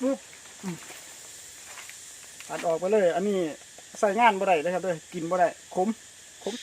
ปุ๊บอัดออกไปเลย อันนี้ใส่งานบ่ได้เลยครับเลยกินบ่ได้ขมขม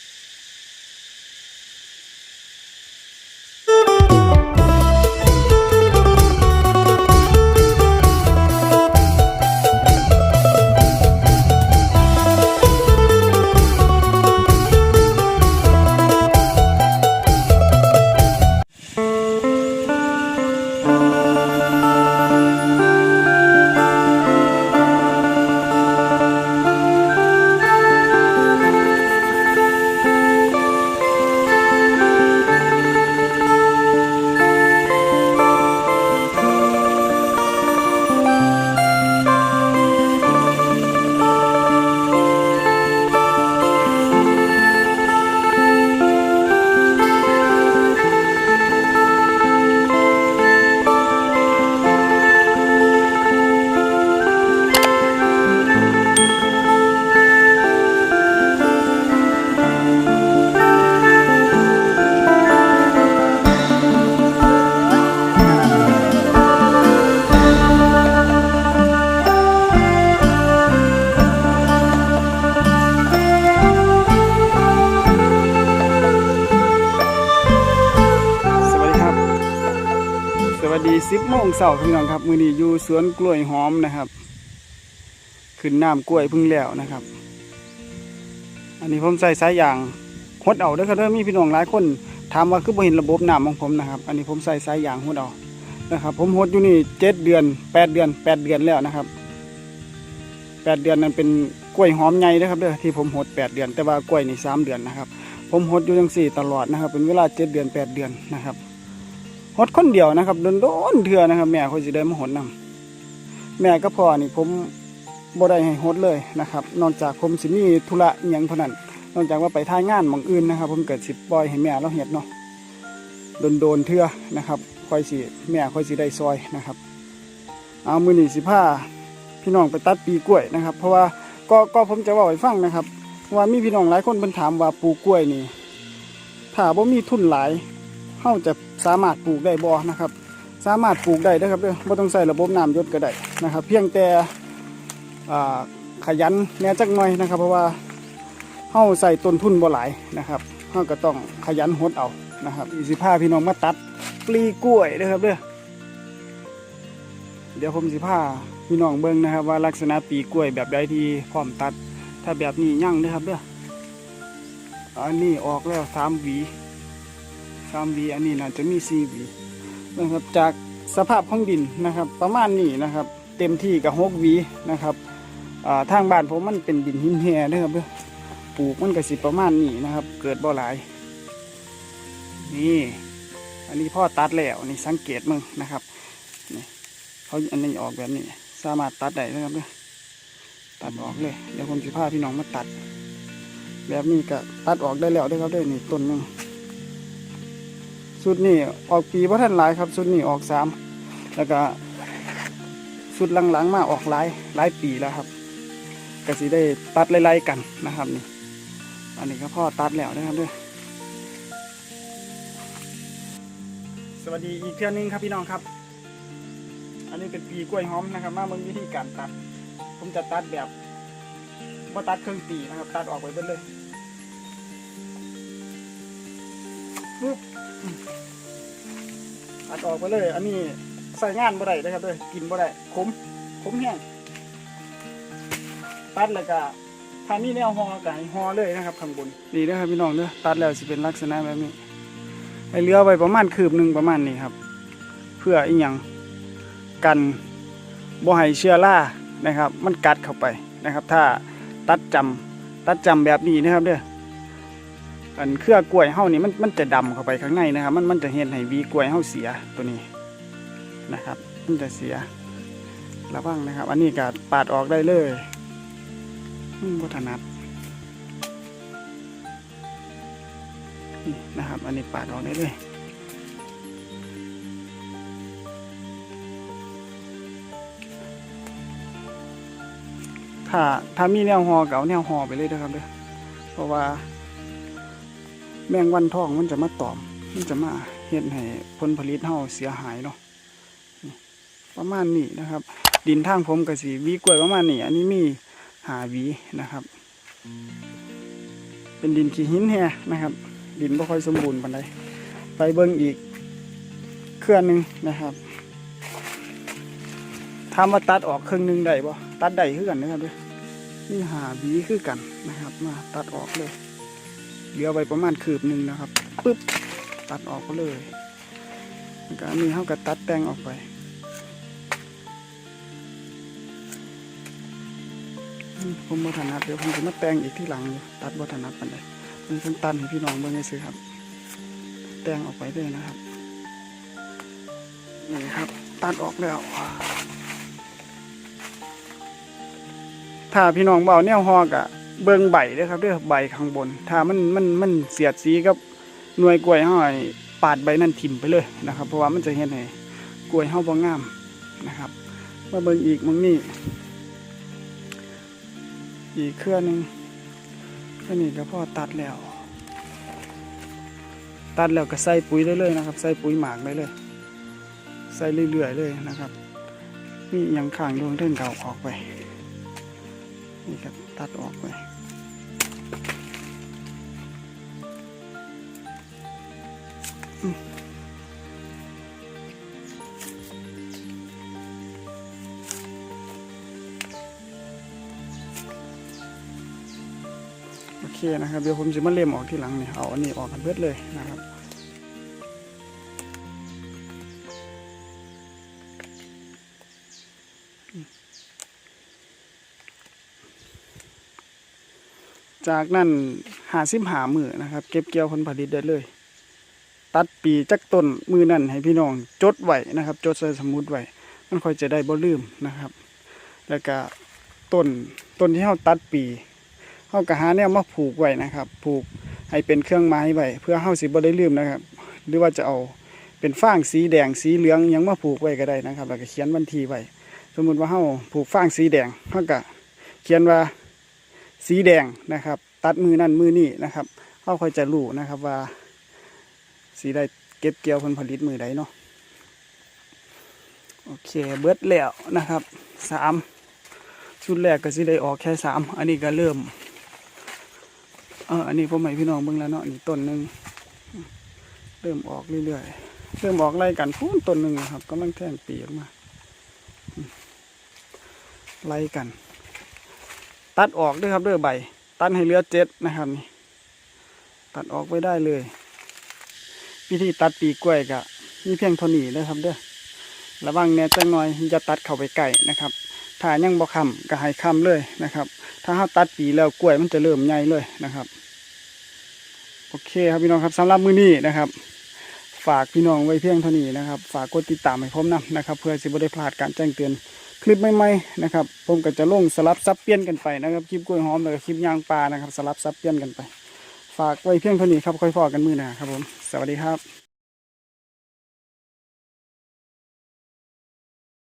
สิบโมงเสาร์พี่น้องครับ มือนี้อยู่สวนกล้วยหอมนะครับ ขึ้นน้ำกล้วยพึ่งแล้วนะครับ อันนี้ผมใส่สายยางหดเอาด้อครับด้อมีพี่น้องหลายคนถามว่าคือบ่เห็นระบบน้ำของผมนะครับ อันนี้ผมใส่สายยางหดเอานะครับ ผมหดอยู่นี่เจ็ดเดือนแปดเดือนแปดเดือนแล้วนะครับแปดเดือนนั้นเป็นกล้วยหอมใหญ่นะครับเด้อที่ผมหดแปดเดือน แต่ว่ากล้วยนี่สามเดือนนะครับ ผมหดอยู่จังสี่ตลอดนะครับ เป็นเวลาเจ็ดเดือนแปดเดือนนะครับ หดคนเดียวนะครับโดนโดนเถื่อนะครับ แม่เขาจะได้มาหดนำแม่ก็พอนี่ผมบ่ได้ให้หดเลยนะครับ นอกจากผมสิมีธุระอย่างเท่านั้น นอกจากว่าไปทายงานมองอื่นนะครับ ผมเกิดสิบปล่อยให้แม่เราเห็ดเนาะโดนโดนเถื่อนะครับคอยสิแม่คอยสิได้ซอยนะครับ เอามือหนีสิผ้าพี่น้องไปตัดปีกล้วยนะครับ เพราะว่าก็ก็ผมจะบอกให้ฟังนะครับ ว่ามีพี่น้องหลายคนเพิ่นถามว่าปลูกกล้วยนี่ถ้าบ่มีทุนหลาย เฮาจะสามารถปลูกได้บ่นะครับ สามารถปลูกได้เด้อครับเด้อบ่ต้องใส่ระบบน้ำยศก็ได้นะครับ เพียงแต่ขยันแน่จักหน่อยนะครับ เพราะว่าเฮาใส่ต้นทุนบ่หลายนะครับเฮาก็ต้องขยันหดเอานะครับอีสิพาพี่น้องมาตัดปลีกล้วยเด้อครับเด้อเดี๋ยวผมสิพาพี่น้องเบิ่งนะครับ ว่าลักษณะปีกล้วยแบบใดที่พร้อมตัด ถ้าแบบนี้ยั่งเด้อครับเด้ออันนี้ออกแล้วสามหวี สามวีอันนี้น่าจะมีสี่วีนะครับจากสภาพของดินนะครับ ประมาณนี้นะครับ เต็มที่กับหกวีนะครับทางบ้านผมมันเป็นดินหินแห่นะครับเด้อปลูกมันก็สิประมาณนี้นะครับ เกิดบ่หลาย นี่ อันนี้พ่อตัดแล้วนี่สังเกตมึงนะครับนี่เขาอันนี้ออกแบบนี้สามารถตัดได้นะครับเด้อตัดออกเลยเดี๋ยวผมจะพาพี่น้องมาตัด แบบนี้ก็ตัดออกได้แล้วด้อครับด้อนี่ต้นนึง สุดนี่ออกปีเพราะท่านหลายครับสุดนี่ออกสามแล้วก็สุดหลังๆมาออกหลายหลายปีแล้วครับก็สิได้ตัดไล่ๆกันนะครับนี่อันนี้ก็พ่อตัดแล้วนะครับด้วยสวัสดีอีกเที่ยวหนึงครับพี่น้องครับ อันนี้เป็นปีกล้วยหอมนะครับ มาเบิ่งวิธีการตัด ผมจะตัดแบบว่าตัดเครื่องปีนะครับ ตัดออกไปเบิดเลยปุ๊บ ตัดออกไปเลย อันนี้ใส่งานบ่ได้นะครับเด้อกินบ่ได้ขมขมแห้งตัดแล้วก็ถ้ามีแนวห่อก็ให้ห่อเลยนะครับข้างบนนี่นะครับพี่น้องเด้อตัดแล้วสิเป็นลักษณะแบบนี้ให้เหลือไว้ประมาณคืบหนึ่งประมาณนี้ครับ เพื่ออีหยังกันบ่ให้เชื้อรานะครับ มันกัดเข้าไปนะครับ ถ้าตัดจำตัดจำแบบนี้นะครับเด้อ อันเครือกล้วยเฮานี่มันมันจะดำเข้าไปข้างในนะครับ มันมันจะเห็นให้วีกล้วยเฮาเสียตัวนี้นะครับ มันจะเสียระวังนะครับ อันนี้ก็ปาดออกได้เลยอืมบ่ถนัดนี่นะครับ อันนี้ปาดออกได้เลยถ้าถ้ามีแนวหอเก่าแนวหอไปเลยนะครับเด้อเพราะว่า แมงวันทองมันจะมาตอม มันจะมาเห็นให้ผลผลิตเฮาเสียหายเนาะประมาณนี้นะครับ ดินทางผมก็สิหวีกล้วยประมาณนี้ อันนี้มีหาวีนะครับ เป็นดินขี้หินแฮนะครับ ดินบ่ค่อยสมบูรณ์ปานใดไปเบิ่งอีกเครื่องหนึงนะครับถามว่าตัดออกครึ่งหนึงได้บ่ตัดได้คือกันนะครับด้อนี่หาวีคือกันนะครับ มาตัดออกเลย เหลือไว้ประมาณคืบหนึ่งนะครับปึ๊บตัดออกก็เลยแล้วก็อันนี้เฮาก็ตัดแต่งออกไป ผมบ่ถนัดเดี๋ยวผมจะมาแต่งอีกที่หลังอยู่ตัดบ่ถนัดปานใดมันผมตัดให้พี่น้องเบิ่งซื่อครับ แต่งออกไปเลยนะครับนี่ครับ ตัดออกแล้วถ้าพี่น้องเบเอาแนวฮอกอะ เบิ่งใบเด้อครับเด้อใบข้างบน ถ้ามันมันมันเสียดสีกับหน่วยกล้วยเฮาให้ปาดใบนั้นทิ่มไปเลยนะครับ เพราะว่ามันจะเฮ็ดให้กล้วยเฮาบ่งามนะครับมาเบิ่งอีกมึงนี่อีกเครื่องหนึงแค่นี้ก็พอตัดแล้ว ตัดแล้วก็ใส่ปุ๋ยได้เลยนะครับ ใส่ปุ๋ยหมากได้เลยใส่เรื่อยๆเลยนะครับนี่ยังข้างดวงเทิงเก่าออกไปนี่ครับ ตัดออกไปอืมโอเคนะครับ เดี๋ยวผมจะมาเล่มออกที่หลังเนี่ยเอาอันนี้ออกกันเบิดเลยนะครับ จากนั้นหาสิบหามือนะครับ เก็บเกี่ยวผลผลิตได้เลย ตัดปีจักต้นมือนั่นให้พี่น้องจดไว้นะครับ จดใส่สมุดไว้มันค่อยจะได้บ่ลืมนะครับ แล้วก็ต้นต้นที่เฮาตัดปีเฮาก็หาแนวมาผูกไว้นะครับ ผูกให้เป็นเครื่องไม้ไว้เพื่อเฮาสิบ่ได้ลืมนะครับ หรือว่าจะเอาเป็นฟางสีแดงสีเหลืองยังมาผูกไว้ก็ได้นะครับ แล้วก็เขียนวันที่ไว้สมมุติว่าเฮาผูกฟางสีแดงเฮาก็เขียนว่า สีแดงนะครับ ตัดมือนั่นมือนี่นะครับเขาค่อยจะรู้นะครับว่าสีได้เก็บเกี่ยวผลผลิตมือใดเนาะโอเคเบิดแล้วนะครับสามชุดแรกก็สิได้ออกแค่สามอันนี้ก็เริ่มเอออันนี้ผมให้พี่น้องเบิ่งแล้วเนาะนี่ต้นหนึ่งเริ่มออกเรื่อยๆเริ่มออกไล่กันพูนต้นหนึ่งนะครับกำลังแท่งปีออกมาอืมไล่กัน ตัดออกด้วยครับด้วยใบ ตัดให้เหลือเจ็ดนะครับนี่ตัดออกไว้ได้เลย วิธีตัดปีกล้วยกะมีเพียงเท่านี้นะครับเด้อระวังแน่จังหน่อยอย่าตัดเข้าไปใกล้นะครับ ถ้ายังบ่คำก็ให้คำเลยนะครับ ถ้าเราตัดปีแล้วกล้วยมันจะเริ่มใหญ่เลยนะครับ โอเคครับพี่น้องครับสำหรับมื้อนี้นะครับ ฝากพี่น้องไว้เพียงเท่านี้นะครับ ฝากกดติดตามให้ผมนำนะครับ เพื่อสิบ่ได้พลาดการแจ้งเตือน คลิปใหม่ๆนะครับ ผมก็จะลงสลับซับเปลี่ยนกันไปนะครับคลิปกล้วยหอมแล้วก็คลิปยางปลานะครับ สลับซับเปลี่ยนกันไป ฝากไว้เพียงเท่านี้ครับค่อยพอกันมือหนาครับผม สวัสดีครับ